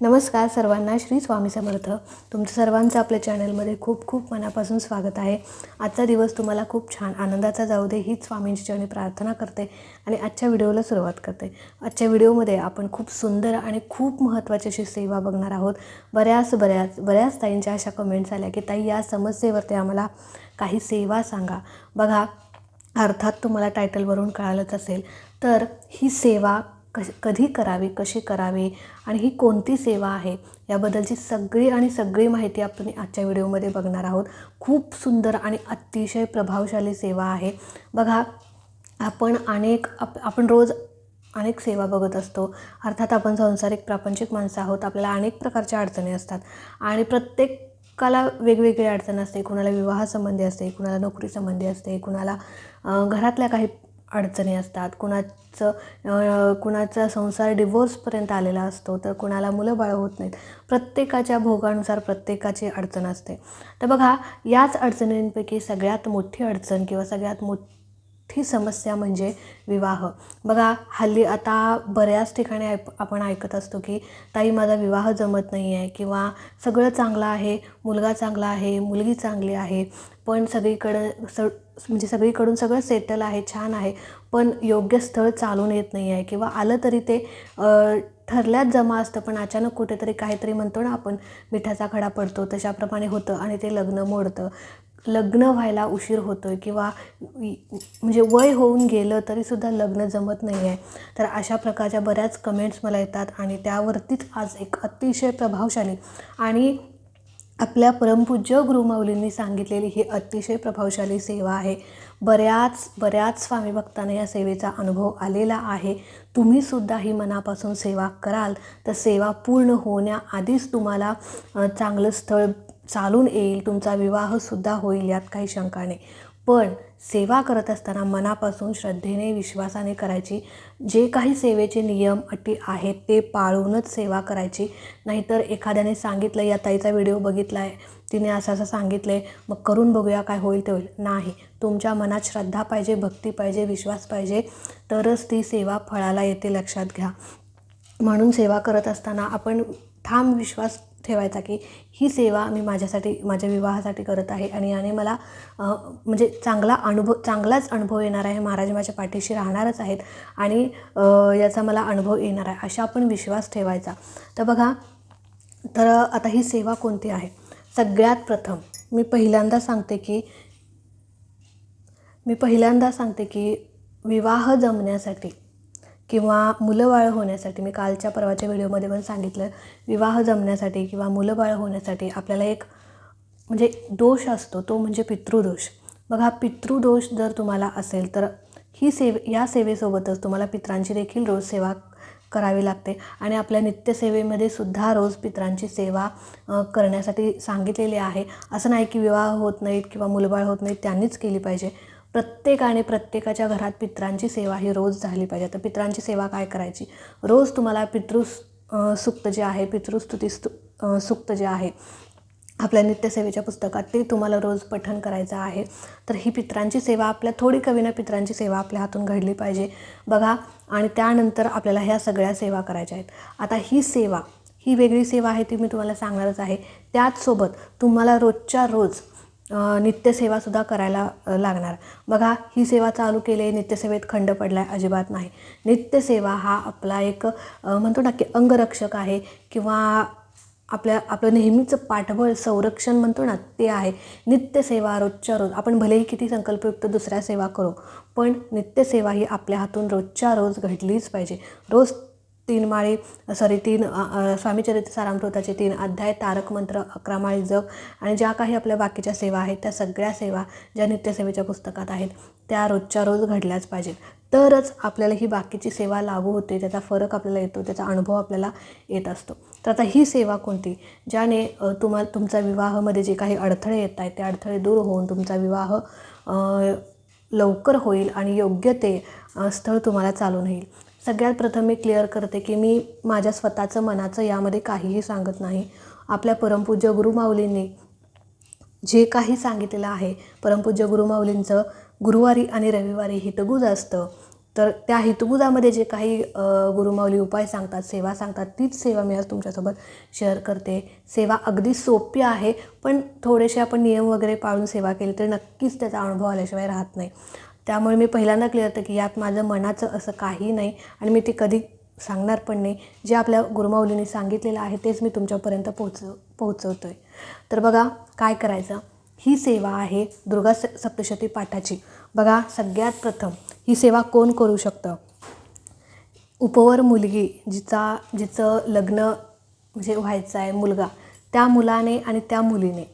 नमस्कार सर्वांना श्री स्वामी समर्थ. तुमचं सर्वांचं आपल्या चॅनलमध्ये खूप खूप मनापासून स्वागत आहे. आजचा दिवस तुम्हाला खूप छान आनंदाचा जाऊ दे हीच स्वामींची चरणी प्रार्थना करते आणि आजच्या व्हिडिओला सुरुवात करते. आजच्या व्हिडिओमध्ये आपण खूप सुंदर आणि खूप महत्त्वाची अशी सेवा बघणार आहोत. बऱ्याच बऱ्याच बऱ्याच ताईंच्या अशा कमेंट्स आल्या की ताई या समस्येवरती आम्हाला काही सेवा सांगा. बघा अर्थात तुम्हाला टायटलवरून कळालंच असेल. तर ही सेवा कश कधी करावी कशी करावी आणि ही कोणती सेवा आहे याबद्दलची सगळी आणि सगळी माहिती आपण आजच्या व्हिडिओमध्ये बघणार आहोत. खूप सुंदर आणि अतिशय प्रभावशाली सेवा आहे. बघा आपण अनेक आप आपण रोज अनेक सेवा बघत असतो. अर्थात आपण संसारिक प्रापंचिक माणसं आहोत. आपल्याला अनेक प्रकारच्या अडचणी असतात. आणि प्रत्येकाला वेगवेगळी अडचण असते. कुणाला विवाहासंबंधी असते कुणाला नोकरीसंबंधी असते कुणाला घरातल्या काही अडचणी असतात. कुणाचं कुणाचा संसार डिवोर्सपर्यंत आलेला असतो तर कुणाला मुलं बाळ होत नाहीत. प्रत्येकाच्या भोगानुसार प्रत्येकाची अडचण असते. तर बघा याच अडचणींपैकी सगळ्यात मोठी अडचण किंवा सगळ्यात मोठी समस्या म्हणजे विवाह. बघा हल्ली आता बऱ्याच ठिकाणी ऐप आपण ऐकत असतो की ताई माझा विवाह जमत नाही आहे किंवा सगळं चांगलं आहे मुलगा चांगला आहे मुलगी चांगली आहे पण सगळीकडं स म्हणजे सगळीकडून सगळं सेटल आहे छान आहे पण योग्य स्थळ चालून येत नाही आहे किंवा आलं तरी ते ठरल्यात जमा असतं पण अचानक कुठेतरी काहीतरी म्हणतो ना आपण मिठाचा खडा पडतो तशाप्रमाणे होतं आणि ते लग्न मोडतं. लग्न व्हायला उशीर होतो आहे किंवा म्हणजे वय होऊन गेलं तरीसुद्धा लग्न जमत नाही आहे. तर अशा प्रकारच्या बऱ्याच कमेंट्स मला येतात आणि त्यावरतीच आज एक अतिशय प्रभावशाली आणि आपल्या परमपूज्य गुरुमाऊलींनी सांगितलेली ही अतिशय प्रभावशाली सेवा आहे. बऱ्याच बऱ्याच स्वामी भक्तांना या सेवेचा अनुभव आलेला आहे. तुम्हीसुद्धा ही मनापासून सेवा कराल. तर सेवा पूर्ण होण्याआधीच तुम्हाला चांगलं स्थळ चालून येईल. तुमचा विवाहसुद्धा होईल यात काही शंका नाही. पण सेवा करत असताना मनापासून श्रद्धेने विश्वासाने करायची. जे काही सेवेचे नियम अटी आहेत ते पाळूनच सेवा करायची. नाहीतर एखाद्याने सांगितलं या ताईचा व्हिडिओ बघितला आहे तिने असं असं सांगितलं आहे मग करून बघूया काय होईल ते होईल. नाही. तुमच्या मनात श्रद्धा पाहिजे भक्ती पाहिजे विश्वास पाहिजे. तरच ती सेवा फळाला येते लक्षात घ्या. म्हणून सेवा करत असताना आपण ठाम विश्वास ठेवायचा की ही सेवा मी माझ्यासाठी माझ्या विवाहासाठी करत आहे आणि याने मला म्हणजे चांगला अनुभव चांगलाच अनुभव येणार आहे. महाराज माझ्या पाठीशी राहणारच आहेत आणि याचा मला अनुभव येणार आहे अशा आपण विश्वास ठेवायचा. तर बघा तर आता ही सेवा कोणती आहे? सगळ्यात प्रथम मी पहिल्यांदा सांगते की मी पहिल्यांदा सांगते की विवाह जमण्यासाठी किंवा मुलंबाळ होण्यासाठी मी कालच्या परवाच्या व्हिडिओमध्ये पण सांगितलं विवाह जमण्यासाठी किंवा मुलंबाळ होण्यासाठी आपल्याला एक म्हणजे दोष असतो तो म्हणजे पितृदोष. बघा पितृदोष जर तुम्हाला असेल तर ही सेवे या सेवेसोबतच तुम्हाला पित्रांची देखील रोज सेवा करावी लागते. आणि आपल्या नित्यसेवेमध्ये सुद्धा रोज पित्रांची सेवा करण्यासाठी सांगितलेली आहे. असं नाही की विवाह होत नाहीत किंवा मुलबाळ होत नाहीत त्यांनीच केली पाहिजे. प्रत्येकाने प्रत्येकाच्या घरात पित्रांची सेवा ही रोज झाली पाहिजे. तर पित्रांची सेवा काय करायची? रोज तुम्हाला पितृ सुक्त जे आहे पितृस्तुती स्तु सुक्त जे आहे आपल्या नित्यसेवेच्या पुस्तकात ते तुम्हाला रोज पठण करायचं आहे. तर ही पित्रांची सेवा आपल्या थोडी कवीनं पित्रांची सेवा आपल्या हातून घडली पाहिजे. बघा आणि त्यानंतर आपल्याला ह्या सगळ्या सेवा करायच्या आहेत. आता ही सेवा ही वेगळी सेवा आहे ती मी तुम्हाला सांगणारच आहे. त्याचसोबत तुम्हाला रोजच्या रोज नित्यसेवासुद्धा करायला लागणार. बघा ही सेवा चालू केली आहे नित्यसेवेत खंड पडला आहे अजिबात नाही. नित्यसेवा हा आपला एक म्हणतो ना की अंगरक्षक आहे किंवा आपल्या आपलं नेहमीचं पाठबळ संरक्षण म्हणतो ना ते आहे. नित्यसेवा रोजच्या रोज आपण भलेही किती संकल्पयुक्त दुसऱ्या सेवा करू पण नित्यसेवा ही आपल्या हातून रोजच्या रोज घडलीच पाहिजे. रोज तीन माळी सॉरी तीन स्वामीचरित्र सारामृताचे तीन अध्याय तारक मंत्र अकरा माळी जग आणि ज्या काही आपल्या बाकीच्या सेवा आहेत त्या सगळ्या सेवा ज्या नित्यसेवेच्या पुस्तकात आहेत त्या रोजच्या रोज घडल्याच पाहिजेत. तरच आपल्याला ही बाकीची सेवा लागू होते त्याचा फरक आपल्याला येतो त्याचा अनुभव आपल्याला येत असतो. तर आता ही सेवा कोणती? ज्याने तुम्हाला तुमचा विवाहामध्ये जे काही अडथळे येत आहेत ते अडथळे दूर होऊन तुमचा विवाह लवकर होईल आणि योग्य ते स्थळ तुम्हाला चालून येईल. सगळ्यात प्रथम मी क्लिअर करते की मी माझ्या स्वतःचं मनाचं यामध्ये काहीही सांगत नाही. आपल्या परमपूज्य गुरुमाऊलींनी जे काही सांगितलेलं आहे परमपूज्य गुरुमाऊलींचं गुरुवारी आणि रविवारी हितगुज असतं. तर त्या हितगुजामध्ये जे काही गुरुमाऊली उपाय सांगतात सेवा सांगतात तीच सेवा मी आज तुमच्यासोबत शेअर करते. सेवा अगदी सोपी आहे पण थोडेसे आपण नियम वगैरे पाळून सेवा केली तर नक्कीच त्याचा अनुभव आल्याशिवाय राहत नाही. त्यामुळे मी पहिल्यांदा क्लिअर होतं की यात माझं मनाचं असं काही नाही आणि मी ते कधी सांगणार पण नाही. जे आपल्या गुरुमाऊलींनी सांगितलेलं आहे तेच मी तुमच्यापर्यंत पोहोचव पोहोचवतो आहे तर बघा काय करायचं? ही सेवा आहे दुर्गा स सप्तशती पाठाची. बघा सगळ्यात प्रथम ही सेवा कोण करू शकतं? उपवर मुलगी जिचा जिचं लग्न म्हणजे व्हायचं आहे मुलगा. त्या मुलाने आणि त्या मुलीने.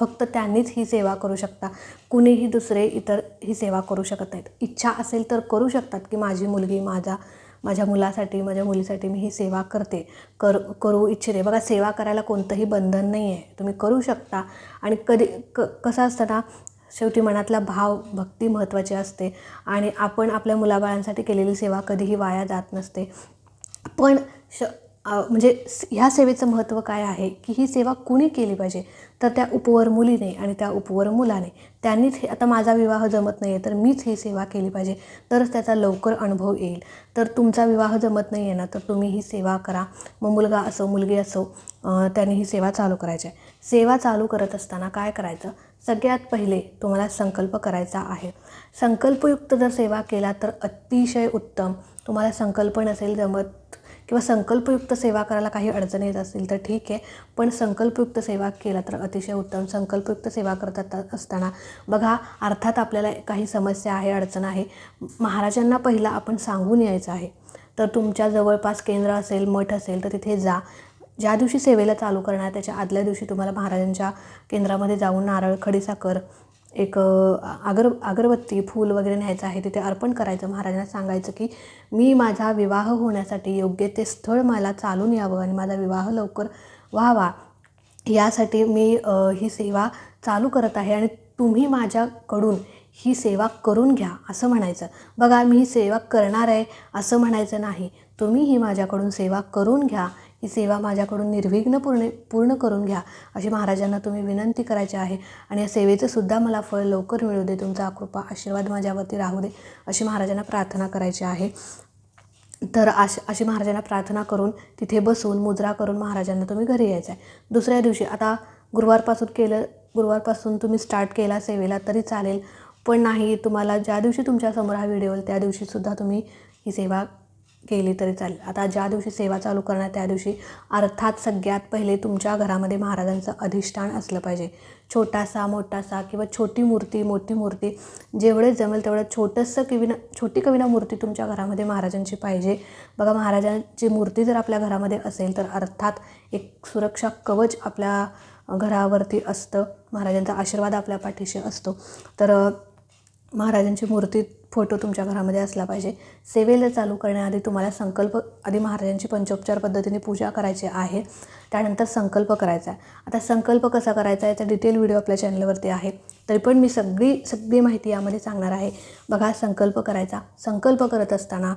फक्त त्यांनीच ही सेवा करू शकता. कुणीही दुसरे इतर ही सेवा करू शकत नाहीत. इच्छा असेल तर करू शकतात की माझी मुलगी माझा माझ्या मुलासाठी माझ्या मुलीसाठी मी ही सेवा करते. कर करू इच्छिते. बघा सेवा करायला कोणतंही बंधन नाही आहे तुम्ही करू शकता. आणि कधी क कसं असतं ना शेवटी मनातला भाव भक्ती महत्त्वाची असते. आणि आपण आपल्या मुलाबाळांसाठी केलेली सेवा कधीही वाया जात नसते. पण श म्हणजे ह्या सेवेचं महत्त्व काय आहे? की ही सेवा कुणी केली पाहिजे? तर त्या उपवर मुलीने आणि त्या उपवर मुलाने. त्यांनीच हे आता माझा विवाह जमत नाही आहे तर मीच ही सेवा केली पाहिजे. तरच त्याचा लवकर अनुभव येईल. तर तुमचा विवाह जमत नाही आहे ना तर तुम्ही ही सेवा करा. मग मुलगा असो मुलगी असो त्याने त्यांनी ही सेवा चालू करायची आहे. सेवा चालू करत असताना काय करायचं? सगळ्यात पहिले तुम्हाला संकल्प करायचा आहे. संकल्पयुक्त जर सेवा केला तर अतिशय उत्तम. तुम्हाला संकल्प नसेल जमत किंवा संकल्पयुक्त सेवा करायला काही अडचण येत असतील तर ठीक आहे. पण संकल्पयुक्त सेवा केला तर अतिशय उत्तम. संकल्पयुक्त सेवा करत असताना बघा अर्थात आपल्याला काही समस्या आहे अडचण आहे. महाराजांना पहिला आपण सांगून यायचं आहे. तर तुमच्या जवळपास केंद्र असेल मठ असेल तर तिथे जा. ज्या दिवशी सेवेला चालू करणार त्याच्या आदल्या दिवशी तुम्हाला महाराजांच्या केंद्रामध्ये जाऊन नारळ खडीसाखर एक अगर अगरबत्ती फूल वगैरे न्यायचं आहे तिथे अर्पण करायचं. महाराजांना सांगायचं की मी माझा विवाह होण्यासाठी योग्य ते स्थळ मला चालून यावं आणि माझा विवाह लवकर व्हावा. यासाठी मी ही सेवा चालू करत आहे आणि तुम्ही माझ्याकडून ही सेवा करून घ्या असं म्हणायचं. बघा मी ही सेवा करणार आहे असं म्हणायचं नाही. तुम्ही ही माझ्याकडून सेवा करून घ्या ही सेवा माझ्याकडून निर्विघ्न पूर्ण पूर्ण करून घ्या. अशी महाराजांना तुम्ही विनंती करायची आहे आणि या सेवेचं सुद्धा मला फळ लवकर मिळू दे. तुमचा कृपा आशीर्वाद माझ्यावरती राहू दे अशी महाराजांना प्रार्थना करायची आहे. तर अशी अशी महाराजांना प्रार्थना करून तिथे बसून मुद्रा करून महाराजांना तुम्ही घरी यायचं आहे. दुसऱ्या दिवशी आता गुरुवारपासून केलं गुरुवारपासून तुम्ही स्टार्ट केला सेवेला तरी चालेल. पण नाही तुम्हाला ज्या दिवशी तुमच्यासमोर हा व्हिडिओ त्या दिवशीसुद्धा तुम्ही ही सेवा केली तरी चालेल. आता ज्या दिवशी सेवा चालू करणार त्या दिवशी अर्थात सगळ्यात पहिले तुमच्या घरामध्ये महाराजांचं अधिष्ठान असलं पाहिजे. छोटासा मोठासा किंवा छोटी मूर्ती मोठी मूर्ती जेवढे जमेल तेवढं छोटंसं किविना छोटी कविना मूर्ती तुमच्या घरामध्ये महाराजांची पाहिजे. बघा महाराजांची मूर्ती जर आपल्या घरामध्ये असेल तर अर्थात एक सुरक्षा कवच आपल्या घरावरती असतं. महाराजांचा आशीर्वाद आपल्या पाठीशी असतो. तर महाराजांची मूर्ती फोटो तुमच्या घरामध्ये असला पाहिजे. सेवेला चालू करण्याआधी तुम्हाला संकल्प आधी महाराजांची पंचोपचार पद्धतीने पूजा करायची आहे. त्यानंतर संकल्प करायचा आहे. आता संकल्प कसा करायचा आहे? याचा डिटेल व्हिडिओ आपल्या चॅनलवरती आहे. तरी पण मी सगळी सगळी माहिती यामध्ये सांगणार आहे. बघा संकल्प करायचा. संकल्प करत असताना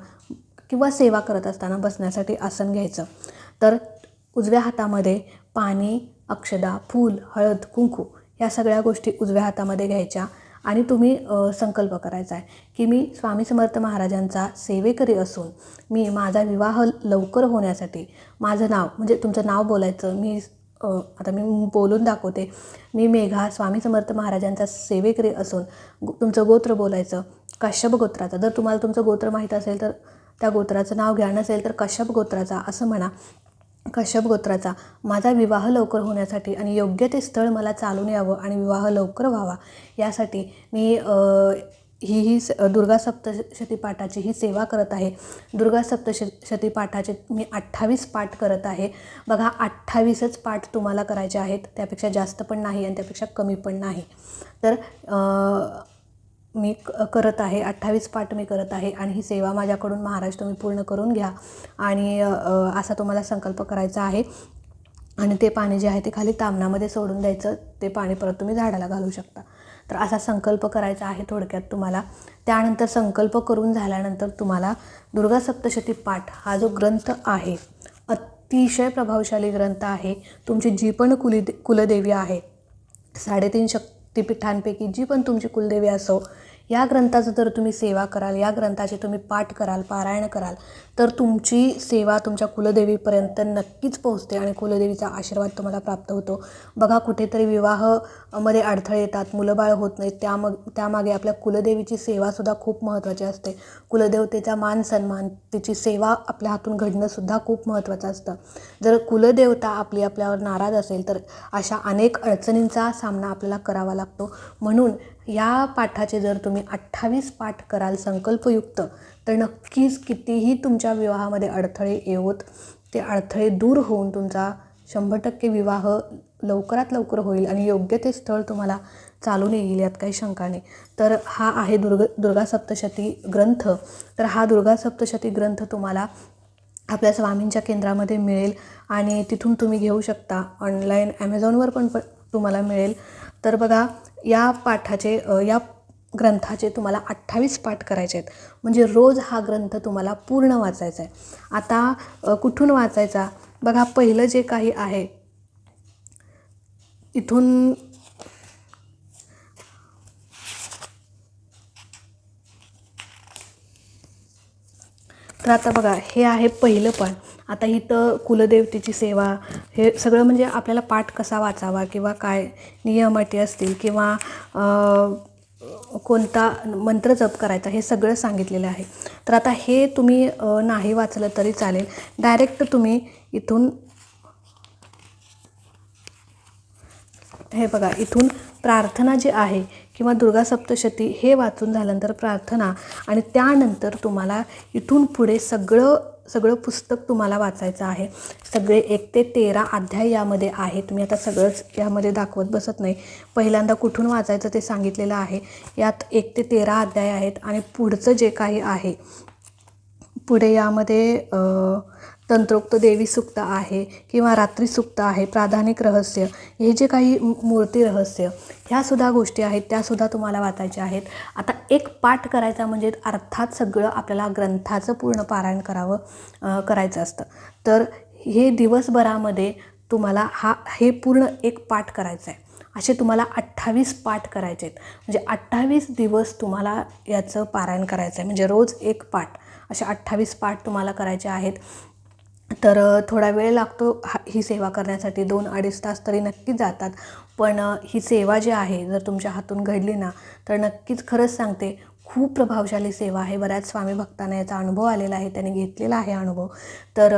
किंवा सेवा करत असताना बसण्यासाठी आसन घ्यायचं. तर उजव्या हातामध्ये पाणी अक्षदा फूल हळद कुंकू या सगळ्या गोष्टी उजव्या हातामध्ये घ्यायच्या. आणि तुम्ही संकल्प करायचा आहे की मी स्वामी समर्थ महाराजांचा सेवेकरी असून मी माझा विवाह लवकर होण्यासाठी माझं नाव म्हणजे तुमचं नाव बोलायचं मी आता मी बोलून दाखवते. मी मेघा स्वामी समर्थ महाराजांचा सेवेकरी असून तुमचं गोत्र बोलायचं कश्यप गोत्राचं. जर तुम्हाला तुमचं गोत्र माहीत असेल तर त्या गोत्राचं नाव घ्या नसेल तर कश्यप गोत्राचा असं म्हणा. कश्यप गोत्राचा. माझा विवाह लवकर होण्यासाठी आणि योग्य ते स्थळ मला चालून यावं आणि विवाह लवकर व्हावा. यासाठी मी ही ही स- दुर्गा सप्तशती पाठाची ही सेवा करत आहे. दुर्गा सप्तशती पाठाचे मी अठ्ठावीस पाठ करत आहे. बघा अठ्ठावीसच पाठ तुम्हाला करायचे आहेत. त्यापेक्षा जास्त पण नाही आणि त्यापेक्षा कमी पण नाही. तर मी क करत आहे अठ्ठावीस पाठ मी करत आहे आणि ही सेवा माझ्याकडून महाराज तुम्ही पूर्ण करून घ्या. आणि असा तुम्हाला संकल्प करायचा आहे. आणि ते पाणी जे आहे ते खाली तामणामध्ये सोडून द्यायचं. ते पाणी परत तुम्ही झाडाला घालू शकता. तर असा संकल्प करायचा आहे थोडक्यात तुम्हाला. त्यानंतर संकल्प करून झाल्यानंतर तुम्हाला दुर्गा सप्तशती पाठ हा जो ग्रंथ आहे अतिशय प्रभावशाली ग्रंथ आहे. तुमची जी पण कुली कुलदेवी आहे साडेतीन शक्तिपीठांपैकी जी पण तुमची कुलदेवी असो या ग्रंथाचं जर तुम्ही सेवा कराल या ग्रंथाचे तुम्ही पाठ कराल पारायण कराल तर तुमची सेवा तुमच्या कुलदेवीपर्यंत नक्कीच पोहोचते आणि कुलदेवीचा आशीर्वाद तुम्हाला प्राप्त होतो. बघा कुठेतरी विवाहमध्ये अडथळे येतात मुलंबाळ होत नाहीत त्यामग त्यामागे आपल्या कुलदेवीची सेवासुद्धा खूप महत्त्वाची असते. कुलदेवतेचा मान सन्मान तिची सेवा आपल्या हातून घडणंसुद्धा खूप महत्त्वाचं असतं. जर कुलदेवता आपली आपल्यावर नाराज असेल तर अशा अनेक अडचणींचा सामना आपल्याला करावा लागतो. म्हणून या पाठाचे जर तुम्ही अठ्ठावीस पाठ कराल संकल्पयुक्त तर नक्कीच कितीही तुमच्या विवाहामध्ये अडथळे येवत ते अडथळे दूर होऊन तुमचा शंभर टक्के विवाह लवकरात लवकर होईल आणि योग्य ते स्थळ तुम्हाला चालून येईल यात काही शंका नाही. तर हा आहे दुर्ग दुर्गा सप्तशती ग्रंथ. तर हा दुर्गा सप्तशती ग्रंथ तुम्हाला आपल्या स्वामींच्या केंद्रामध्ये मिळेल आणि तिथून तुम्ही घेऊ शकता. ऑनलाईन ॲमेझॉनवर पण तुम्हाला मिळेल. तर बघा या पाठाचे या ग्रंथाचे तुम्हाला अठ्ठावीस पाठ करायचे आहेत. म्हणजे रोज हा ग्रंथ तुम्हाला पूर्ण वाचायचा आहे. आता कुठून वाचायचा? बघा पहिलं जे काही आहे इथून तर आता बघा हे आहे पहिलं पण आता इथं कुलदेवतेची सेवा हे सगळं म्हणजे आपल्याला पाठ कसा वाचावा किंवा काय नियम अटी असतील किंवा कोणता मंत्र जप करायचा हे सगळं सांगितलेलं आहे. तर आता हे तुम्ही नाही वाचलं तरी चालेल. डायरेक्ट तुम्ही इथून हे बघा इथून प्रार्थना जी आहे किंवा दुर्गा सप्तशती हे वाचून झाल्यानंतर प्रार्थना आणि त्यानंतर तुम्हाला इथून पुढे सगळं सगळं पुस्तक तुम्हाला वाचायचं आहे. सगळे एक ते तेरा अध्याय यामध्ये आहे तुम्ही आता सगळंच यामध्ये दाखवत बसत नाही. पहिल्यांदा कुठून वाचायचं ते सांगितलेलं आहे. यात एक ते तेरा अध्याय आहेत आणि पुढचं जे काही आहे पुढे यामध्ये तंत्रोक्त देवी सुक्त आहे किंवा रात्री सुक्त आहे प्राधानिक रहस्य हे जे काही मूर्ती रहस्य ह्यासुद्धा गोष्टी आहेत त्यासुद्धा तुम्हाला वाचायच्या आहेत. आता एक पाठ करायचा म्हणजे अर्थात सगळं आपल्याला ग्रंथाचं पूर्ण पारायण करावं करायचं असतं. तर हे दिवसभरामध्ये तुम्हाला हा हे पूर्ण एक पाठ करायचं आहे असे तुम्हाला अठ्ठावीस पाठ करायचे आहेत. म्हणजे अठ्ठावीस दिवस तुम्हाला याचं पारायण करायचं आहे म्हणजे रोज एक पाठ. असे अठ्ठावीस पाठ तुम्हाला करायचे आहेत. तर थोडा वेळ लागतो हा ही सेवा करण्यासाठी. दोन अडीच तास तरी नक्कीच जातात. पण ही सेवा जी आहे जर तुमच्या हातून घडली ना तर नक्कीच खरंच सांगते खूप प्रभावशाली सेवा आहे. बऱ्याच स्वामी भक्तांना याचा अनुभव आलेला आहे. त्यांनी घेतलेला आहे अनुभव. तर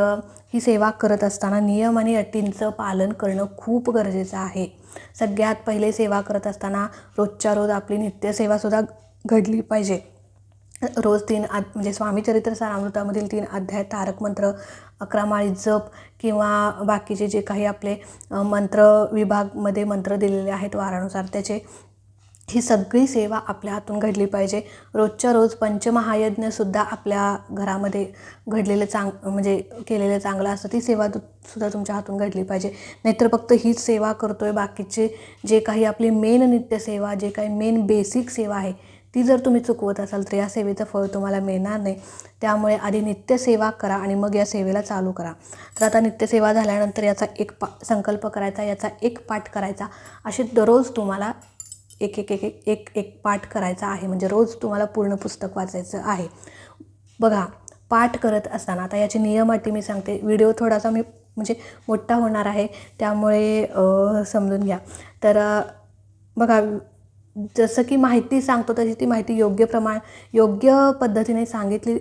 ही सेवा करत असताना नियम आणि अटींचं पालन करणं खूप गरजेचं आहे. सगळ्यात पहिले सेवा करत असताना रोजच्या रोज आपली नित्यसेवासुद्धा घडली पाहिजे. रोज तीन आद म्हणजे स्वामीचरित्र सारामृतामधील तीन अध्याय तारक मंत्र अकरा माळी जप किंवा बाकीचे जे काही आपले मंत्र विभागमध्ये मंत्र दिलेले आहेत वारानुसार त्याचे ही सगळी सेवा आपल्या हातून घडली पाहिजे. रोजच्या रोज पंचमहायज्ञसुद्धा आपल्या घरामध्ये घडलेलं चांग म्हणजे केलेलं चांगलं असतं ती सेवा सुद्धा तुमच्या हातून घडली पाहिजे. नाहीतर फक्त हीच सेवा करतो आहे बाकीचे जे काही आपली मेन नित्यसेवा जे काही मेन बेसिक सेवा आहे ती जर तुम्ही चुकवत असाल तर या सेवेचं फळ तुम्हाला मिळणार नाही. त्यामुळे आधी नित्यसेवा करा आणि मग या सेवेला चालू करा. तर आता नित्यसेवा झाल्यानंतर याचा एक पा संकल्प करायचा याचा एक पाठ करायचा. असे दररोज तुम्हाला एक एक एक एक एक एक पाठ करायचा आहे. म्हणजे रोज तुम्हाला पूर्ण पुस्तक वाचायचं आहे. बघा पाठ करत असताना आता याचे नियम अटी मी सांगते. व्हिडिओ थोडासा मी म्हणजे मोठा होणार आहे. त्यामुळे समजून घ्या. तर बघा जसं की माहिती सांगतो तशी ती माहिती योग्य प्रमाण योग्य पद्धतीने सांगितली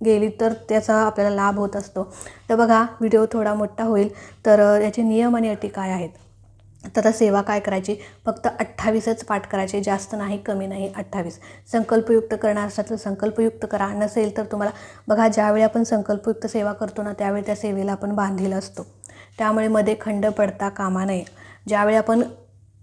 गेली तर त्याचा आपल्याला लाभ होत असतो. तर बघा व्हिडिओ थोडा मोठा होईल तर याचे नियम आणि अटी काय आहेत? तर आता सेवा काय करायची? फक्त अठ्ठावीसच पाठ करायचे जास्त नाही कमी नाही अठ्ठावीस. संकल्पयुक्त करणार असतात तर संकल्पयुक्त करा नसेल तर तुम्हाला बघा ज्यावेळी आपण संकल्पयुक्त सेवा करतो ना त्यावेळी त्या सेवेला आपण बांधील असतो. त्यामुळे मध्ये खंड पडता कामा नये. ज्यावेळी आपण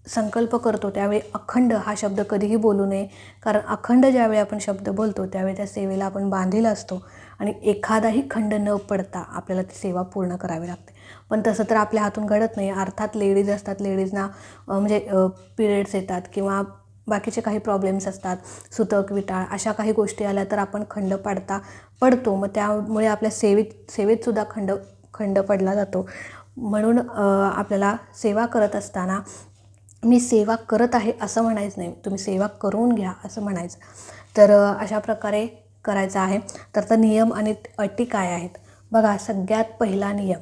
संकल्प करतो त्यावेळी अखंड हा शब्द कधीही बोलू नये. कारण अखंड ज्यावेळी आपण शब्द बोलतो त्यावेळी त्या सेवेला आपण बांधील असतो. आणि एखादाही खंड न पडता आपल्याला ती सेवा पूर्ण करावी लागते. पण तसं तर आपल्या हातून घडत नाही. अर्थात लेडीज असतात लेडीजना म्हणजे पिरियड्स येतात किंवा बाकीचे काही प्रॉब्लेम्स असतात सुतक विटाळ अशा काही गोष्टी आल्या तर आपण खंड पाडता पडतो. मग त्यामुळे आपल्या सेवेत सेवेतसुद्धा खंड खंड पडला जातो. म्हणून आपल्याला सेवा करत असताना मी सेवा करत आहे असं म्हणायचं नाही. तुम्ही सेवा करून घ्या असं म्हणायचं. तर अशा प्रकारे करायचं आहे. तर तर नियम आणि अटी काय आहेत? बघा सगळ्यात पहिला नियम.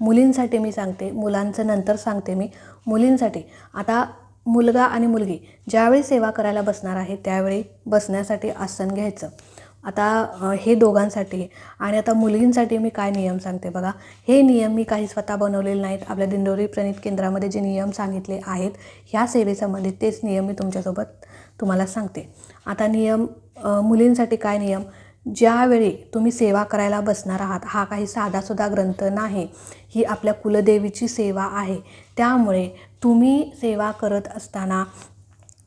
मुलींसाठी मी सांगते मुलांचं नंतर सांगते मी. मुलींसाठी. आता मुलगा आणि मुलगी ज्यावेळी सेवा करायला बसणार आहे त्यावेळी बसण्यासाठी आसन घ्यायचं. आता हे दोघांसाठी आणि आता मुलींसाठी मी काय नियम सांगते बघा. हे नियम मी काही स्वतः बनवलेले नाहीत. आपल्या दिंडोरी प्रणित केंद्रामध्ये जे नियम सांगितले आहेत ह्या सेवेसंबंधित तेच नियम मी तुमच्यासोबत तुम्हाला सांगते. आता नियम मुलींसाठी काय नियम? ज्यावेळी तुम्ही सेवा करायला बसणार आहात हा काही साधासुद्धा ग्रंथ नाही. ही आपल्या कुलदेवीची सेवा आहे. त्यामुळे तुम्ही सेवा करत असताना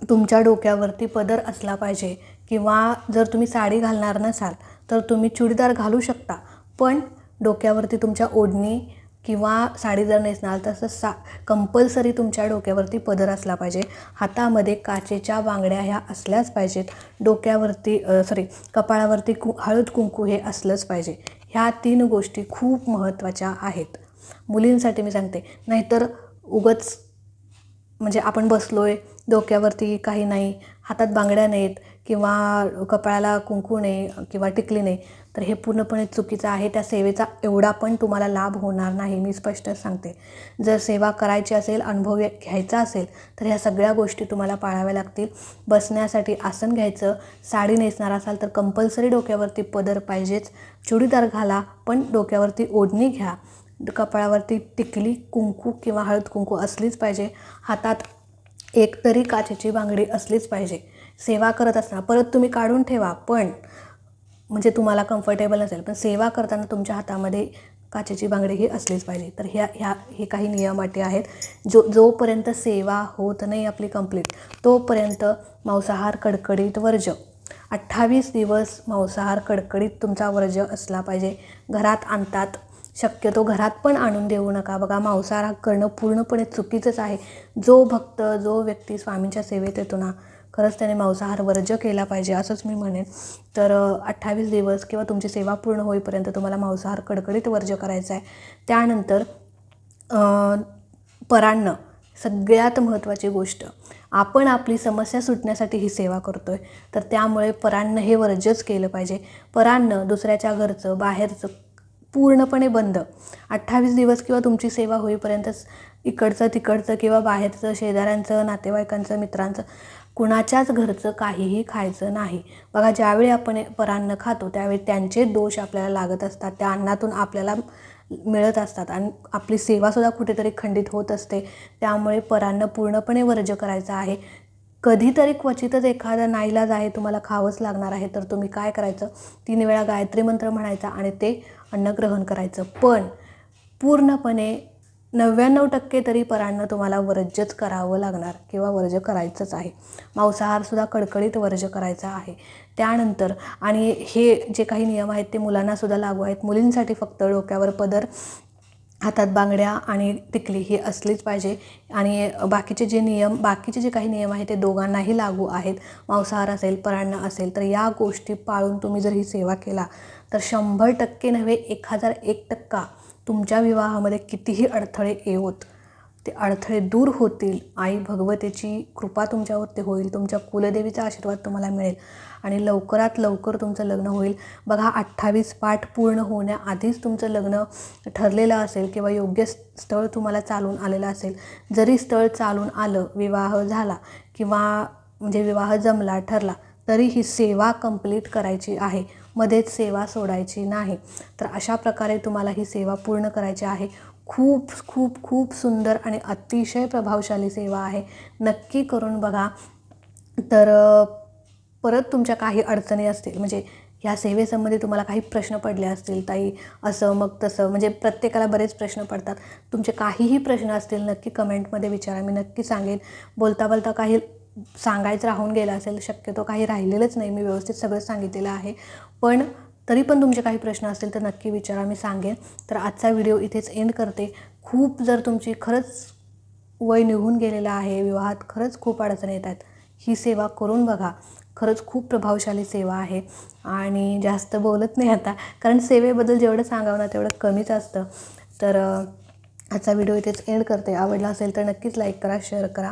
तुमच्या डोक्यावरती पदर असला पाहिजे. किंवा जर तुम्ही साडी घालणार नसाल तर तुम्ही चुडीदार घालू शकता. पण डोक्यावरती तुमच्या ओढणी किंवा साडी जर नेसणार तसं सा कंपल्सरी तुमच्या डोक्यावरती पदर असला पाहिजे. हातामध्ये काचेच्या बांगड्या ह्या असल्याच पाहिजेत. डोक्यावरती सॉरी कपाळावरती कु हळद कुंकू हे असलंच पाहिजे. ह्या तीन गोष्टी खूप महत्त्वाच्या आहेत. मुलींसाठी मी सांगते नाहीतर उगच म्हणजे आपण बसलो आहे डोक्यावरती काही नाही हातात बांगड्या नाहीत किंवा कपाळाला कुंकू नये किंवा टिकली नये तर हे पूर्णपणे चुकीचं आहे. त्या सेवेचा एवढा पण तुम्हाला लाभ होणार नाही मी स्पष्ट सांगते. जर सेवा करायची असेल अनुभव घ्यायचा असेल तर ह्या सगळ्या गोष्टी तुम्हाला पाळाव्या लागतील. बसण्यासाठी आसन घ्यायचं साडी नेसणार असाल तर कंपल्सरी डोक्यावरती पदर पाहिजेच. चुडीदार घाला पण डोक्यावरती ओढणी घ्या. कपाळावरती टिकली कुंकू किंवा हळद कुंकू असलीच पाहिजे. हातात एक तरी काचेची बांगडी असलीच पाहिजे. सेवा करत असताना परत तुम्ही काढून ठेवा पण म्हणजे तुम्हाला कम्फर्टेबल नसेल पण सेवा करताना तुमच्या हातामध्ये काचेची बांगडी ही असलीच पाहिजे. तर ह्या ह्या हे काही नियम अटी आहेत. जो जोपर्यंत सेवा होत नाही आपली कंप्लीट तोपर्यंत मांसाहार कडकडीत वर्ज. अठ्ठावीस दिवस मांसाहार कडकडीत तुमचा वर्ज असला पाहिजे. घरात आणतात. शक्यतो घरात पण आणून देऊ नका. बघा मांसाहार करणं पूर्णपणे चुकीचंच आहे. जो भक्त जो व्यक्ती स्वामींच्या सेवेत येतो ना खरंच त्याने मांसाहार वर्ज केला पाहिजे असंच मी म्हणेन. तर अठ्ठावीस दिवस किंवा तुमची सेवा पूर्ण होईपर्यंत तुम्हाला मांसाहार कडकडीत वर्ज करायचा आहे. त्यानंतर अ, परान्न सगळ्यात महत्त्वाची गोष्ट आपण आपली समस्या सुटण्यासाठी ही सेवा करतो आहे तर त्यामुळे परान्न हे वर्जच केलं पाहिजे. परान्न दुसऱ्याच्या घरचं बाहेरचं पूर्णपणे बंद. अठ्ठावीस दिवस किंवा तुमची सेवा होईपर्यंतच इकडचं तिकडचं किंवा बाहेरचं शेजाऱ्यांचं नातेवाईकांचं मित्रांचं कुणाच्याच घरचं काहीही खायचं नाही. बघा ज्यावेळी आपण परान्न खातो त्यावेळी त्यांचे दोष आपल्याला लागत असतात. त्या अन्नातून आपल्याला मिळत असतात. आणि आपली सेवासुद्धा कुठेतरी खंडित होत असते. त्यामुळे परान्न पूर्णपणे वर्ज करायचं आहे. कधीतरी क्वचितच एखादा नाईलाज आहे तुम्हाला खावंच लागणार आहे. तर तुम्ही काय करायचं? तीन वेळा गायत्री मंत्र म्हणायचा आणि ते अन्न ग्रहण करायचं. पण पूर्णपणे नव्याण्णव टक्के तरी परांना तुम्हाला वर्ज्यच करावं लागणार किंवा वर्ज्य करायचंच आहे. मांसाहारसुद्धा कडकडीत वर्ज्य करायचा आहे. त्यानंतर आणि हे जे काही नियम आहेत ते मुलांनासुद्धा लागू आहेत. मुलींसाठी फक्त डोक्यावर पदर हातात बांगड्या आणि टिकली ही असलीच पाहिजे. आणि बाकीचे जे नियम बाकीचे जे काही नियम आहेत ते दोघांनाही लागू आहेत. मांसाहार असेल परांना असेल तर या गोष्टी पाळून तुम्ही जर ही सेवा केला तर शंभर टक्के नव्हे एक हजार एक टक्का तुमच्या विवाहामध्ये कितीही अडथळे येवोत ते अडथळे दूर होतील. आई भगवतीची कृपा तुमच्यावरती होईल. तुमच्या कुलदेवीचा आशीर्वाद तुम्हाला मिळेल. आणि लवकरात लवकर तुमचं लग्न होईल. बघा अठ्ठावीस पाठ पूर्ण होण्याआधीच तुमचं लग्न ठरलेलं असेल किंवा योग्य स्थळ तुम्हाला चालून आलेलं असेल. जरी स्थळ चालून आलं विवाह झाला किंवा म्हणजे विवाह जमला ठरला तरी ही सेवा कंप्लीट करायची आहे. मध्येच सेवा सोडायची नाही. तर अशा प्रकारे तुम्हाला ही सेवा पूर्ण करायची आहे. खूप खूप खूप सुंदर आणि अतिशय प्रभावशाली सेवा आहे. नक्की करून बघा. तर परत तुमच्या काही अडचणी असतील म्हणजे ह्या सेवेसंबंधी तुम्हाला काही प्रश्न पडले असतील ताई असं मग तसं म्हणजे प्रत्येकाला बरेच प्रश्न पडतात. तुमचे काहीही प्रश्न असतील नक्की कमेंटमध्ये विचारा. मी नक्की सांगेन. बोलता बोलता काही सांगायचं राहून गेलं असेल शक्यतो काही राहिलेलंच नाही. मी व्यवस्थित सगळं सांगितलेलं आहे. पण तरी पण तुमचे काही प्रश्न असतील तर नक्की विचारा मी सांगेन. तर आजचा व्हिडिओ इथेच एंड करते. खूप जर तुमची खरंच वय निघून गेलेलं आहे विवाहात खरंच खूप अडचणी येत आहेत ही सेवा करून बघा. खरंच खूप प्रभावशाली सेवा आहे. आणि जास्त बोलत नाही आता कारण सेवेबद्दल जेवढं सांगावं ना तेवढं कमीच असतं. तर आजचा व्हिडिओ इथेच एंड करते. आवडला असेल तर नक्कीच लाईक करा शेअर करा.